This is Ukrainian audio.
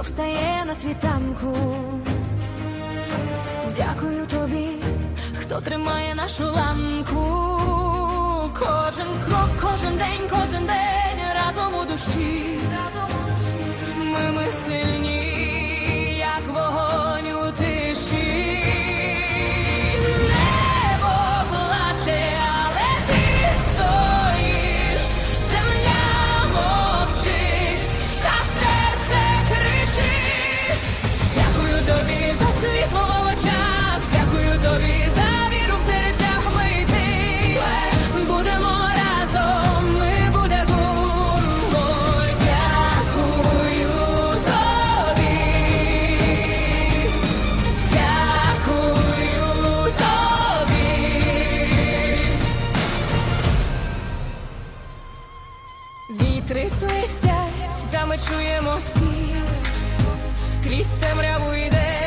встає на світанку. Дякую тобі, хто тримає нашу ланку. Кожен крок, кожен день, кожен день разом у душі. Ми, ми сильні, Вітри свистять, та ми чуємо спів, крізь темряву йде